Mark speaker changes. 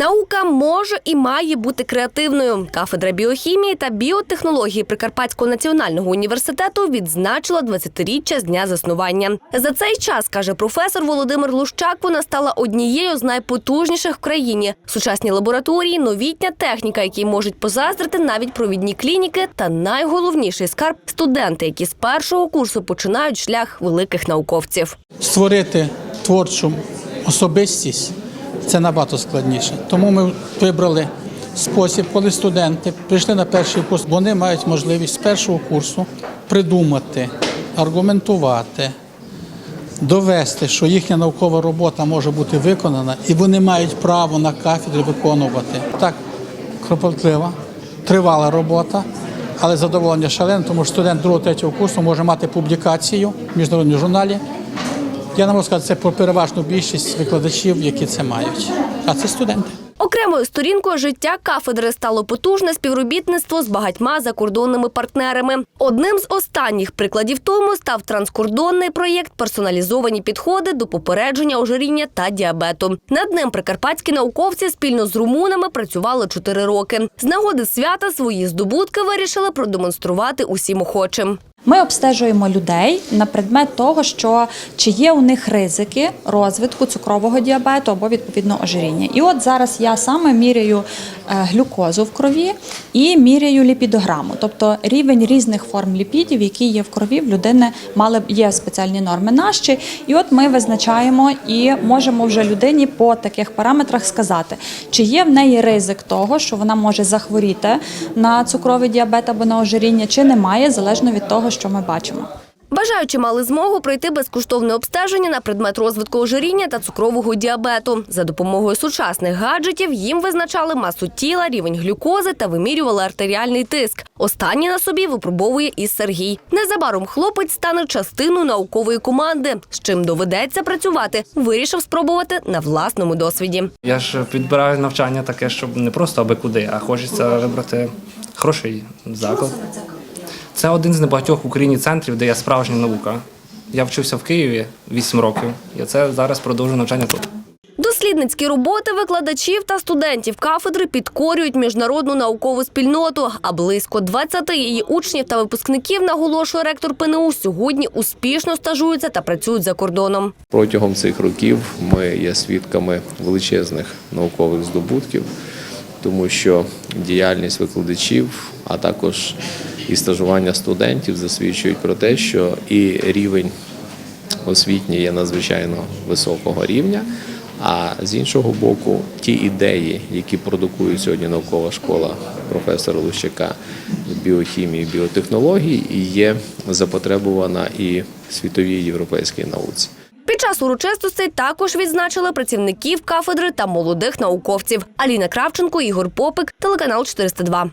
Speaker 1: Наука може і має бути креативною. Кафедра біохімії та біотехнології Прикарпатського національного університету відзначила 20-річчя з дня заснування. За цей час, каже професор Володимир Лущак, вона стала однією з найпотужніших в країні. Сучасні лабораторії, новітня техніка, які можуть позаздрити навіть провідні клініки, та найголовніший скарб студенти, які з першого курсу починають шлях великих науковців.
Speaker 2: створити творчу особистість це набагато складніше. Тому ми вибрали спосіб, коли студенти прийшли на перший курс, вони мають можливість з першого курсу придумати, аргументувати, довести, що їхня наукова робота може бути виконана, і вони мають право на кафедрі виконувати. Так, кропотлива, тривала робота. Але задоволення шалене, тому що студент другого третього курсу може мати публікацію в міжнародній журналі, я не можу сказати, це про переважну більшість викладачів, які це мають. А це студенти.
Speaker 1: Окремою сторінкою життя кафедри стало потужне співробітництво з багатьма закордонними партнерами. Одним з останніх прикладів тому став транскордонний проєкт Персоналізовані підходи до попередження ожиріння та діабету. Над ним прикарпатські науковці спільно з румунами працювали чотири роки. З нагоди свята свої здобутки вирішили продемонструвати усім охочим.
Speaker 3: Ми обстежуємо людей на предмет того, що чи є у них ризики розвитку цукрового діабету або відповідно ожиріння. І от зараз я саме міряю е, глюкозу в крові і міряю ліпідограму, тобто рівень різних форм ліпідів, які є в крові в людини, мали б- є спеціальні норми наші. І от ми визначаємо і можемо вже людині по таких параметрах сказати, чи є в неї ризик того, що вона може захворіти на цукровий діабет або на ожиріння, чи немає, залежно від того, що ми бачимо.
Speaker 1: Бажаючі мали змогу пройти безкоштовне обстеження на предмет розвитку ожиріння та цукрового діабету. За допомогою сучасних гаджетів їм визначали масу тіла, рівень глюкози та вимірювали артеріальний тиск. Останнє на собі випробовує і Сергій. Незабаром хлопець стане частиною наукової команди. З чим доведеться працювати, вирішив спробувати на власному досвіді.
Speaker 4: Я ж підбираю навчання таке, щоб не просто аби куди, а хочеться вибрати хороший заклад. Це один з небагатьох в Україні центрів, де є справжня наука. Я вчився в Києві 8 років, і це зараз продовжую навчання тут.
Speaker 1: Дослідницькі роботи викладачів та студентів кафедри підкорюють міжнародну наукову спільноту. А близько 20 її учнів та випускників, наголошує ректор ПНУ, сьогодні успішно стажуються та працюють за кордоном.
Speaker 5: Протягом цих років ми є свідками величезних наукових здобутків, тому що діяльність викладачів, а також і стажування студентів засвідчують про те, що і рівень освітній є надзвичайно високого рівня. А з іншого боку, ті ідеї, які продукує сьогодні наукова школа професора Лущака біохімії, біотехнологій, і є запотребувана і світовій європейській науці.
Speaker 1: Під час урочистостей також відзначили працівників кафедри та молодих науковців. Аліна Кравченко, Ігор Попик, телеканал 402.